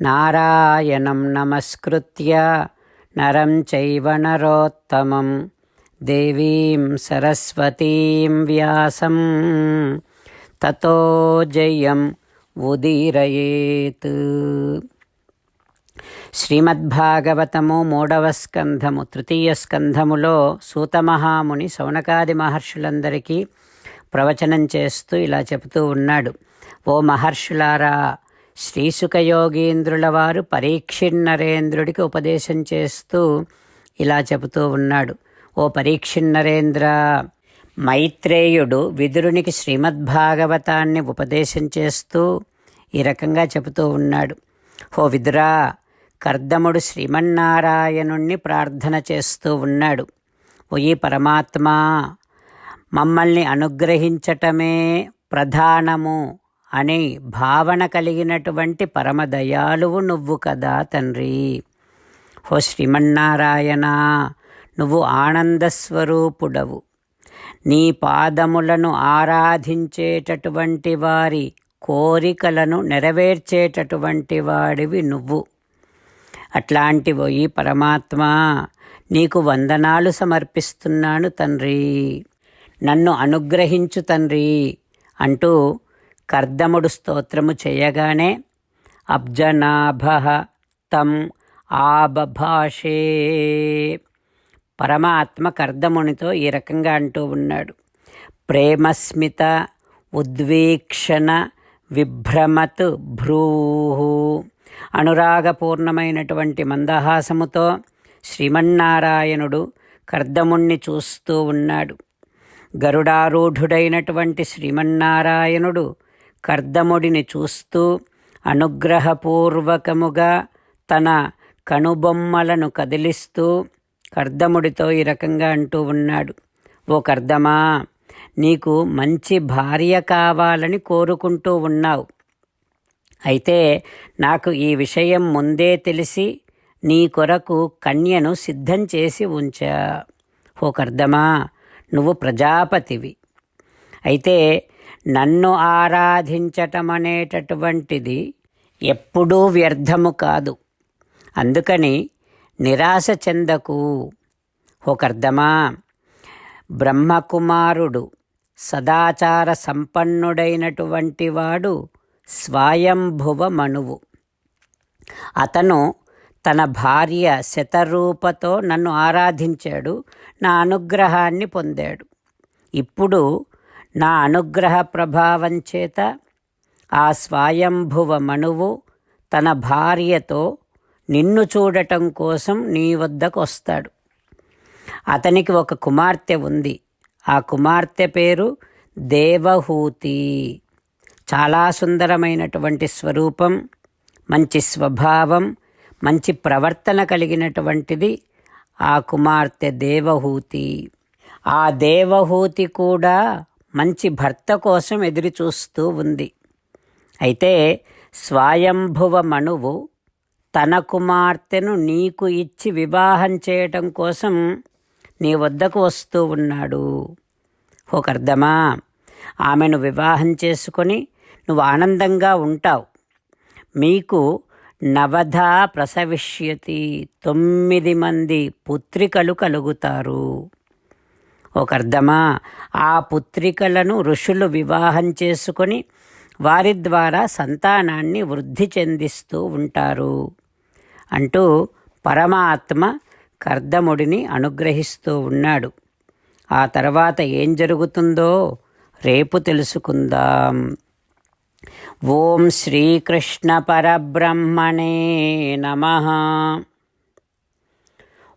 నారాయణం నమస్కృత్య నరం చైవ నరోత్తమం. దేవీం సరస్వతీం వ్యాసం. తతో జయం ఉదీరయేత్. శ్రీమద్భాగవతము మూడవ స్కంధము తృతీయ స్కంధములో సూతమహాముని సౌనకాది మహర్షులందరికీ ప్రవచనం చేస్తూ ఇలా చెబుతూ ఉన్నాడు. ఓ మహర్షులారా శ్రీసుఖయోగీంద్రుల వారు పరీక్షిన్నరేంద్రుడికి ఉపదేశం చేస్తూ ఇలా చెబుతూ ఉన్నాడు. ఓ పరీక్షిన్నరేంద్ర మైత్రేయుడు విదురునికి శ్రీమద్భాగవతాన్ని ఉపదేశం చేస్తూ ఈ రకంగా చెబుతూ ఉన్నాడు. ఓ విదురా కర్దముడు శ్రీమన్నారాయణుణ్ణి ప్రార్థన చేస్తూ ఉన్నాడు. ఓ పరమాత్మా మమ్మల్ని అనుగ్రహించటమే ప్రధానము. అని భావన కలిగినటువంటి పరమదయాలువు నువ్వు కదా తండ్రి. ఓ శ్రీమన్నారాయణ నువ్వు ఆనందస్వరూపుడవు. నీ పాదములను ఆరాధించేటటువంటి వారి కోరికలను నెరవేర్చేటటువంటి వాడివి నువ్వు. అట్లాంటి ఈ పరమాత్మ నీకు వందనాలు సమర్పిస్తున్నాను తండ్రి. నన్ను అనుగ్రహించు తండ్రి అంటూ కర్దముడు స్తోత్రము చేయగానే అబ్జనాభ తం ఆబభాషే. పరమాత్మ కర్దమునితో ఈ రకంగా అంటూ ఉన్నాడు. ప్రేమస్మిత ఉద్వీక్షణ విభ్రమత్ భ్రూ. అనురాగపూర్ణమైనటువంటి మందహాసముతో శ్రీమన్నారాయణుడు కర్దముణ్ణి చూస్తూ ఉన్నాడు. గరుడారూఢుడైనటువంటి శ్రీమన్నారాయణుడు కర్దముడిని చూస్తూ అనుగ్రహపూర్వకముగా తన కనుబొమ్మలను కదిలిస్తూ కర్దముడితో ఈ రకంగా అంటూ ఉన్నాడు. ఓ కర్దమా నీకు మంచి భార్య కావాలని కోరుకుంటూ ఉన్నావు. అయితే నాకు ఈ విషయం ముందే తెలిసి నీ కొరకు కన్యను సిద్ధం చేసి ఉంచా. ఓ కర్దమా నువ్వు ప్రజాపతివి. అయితే నన్ను ఆరాధించటం అనేటటువంటిది ఎప్పుడూ వ్యర్థము కాదు. అందుకని నిరాశ చెందకు. ఒకర్ధమా బ్రహ్మకుమారుడు సదాచార సంపన్నుడైనటువంటి వాడు స్వయంభువ మనువు అతను తన భార్య శతరూపతో నన్ను ఆరాధించాడు నా అనుగ్రహాన్ని పొందాడు. ఇప్పుడు నా అనుగ్రహ ప్రభావం చేత ఆ స్వయంభువ మణువు తన భార్యతో నిన్ను చూడటం కోసం నీ వద్దకు వస్తాడు అతనికి ఒక కుమార్తె ఉంది. ఆ కుమార్తె పేరు దేవహూతి. చాలా సుందరమైనటువంటి స్వరూపం మంచి స్వభావం మంచి ప్రవర్తన కలిగినటువంటిది ఆ కుమార్తె దేవహూతి. ఆ దేవహూతి కూడా మంచి భర్త కోసం ఎదురు చూస్తూ ఉంది. అయితే స్వయంభువ మణువు తన కుమార్తెను నీకు ఇచ్చి వివాహం చేయటం కోసం నీ వద్దకు వస్తూ ఉన్నాడు. ఒక అర్థమా ఆమెను వివాహం చేసుకొని నువ్వు ఆనందంగా ఉంటావు. మీకు నవధ ప్రసవిష్యతి తొమ్మిది మంది పుత్రికలు కలుగుతారు. ఒక అర్థమా? ఆ పుత్రికలను ఋషులు వివాహం చేసుకొని వారి ద్వారా సంతానాన్ని వృద్ధి చెందిస్తూ ఉంటారు అంటూ పరమాత్మ కర్దముడిని అనుగ్రహిస్తూ ఉన్నాడు. ఆ తర్వాత ఏం జరుగుతుందో రేపు తెలుసుకుందాం. ఓం శ్రీకృష్ణ పరబ్రహ్మణే నమ.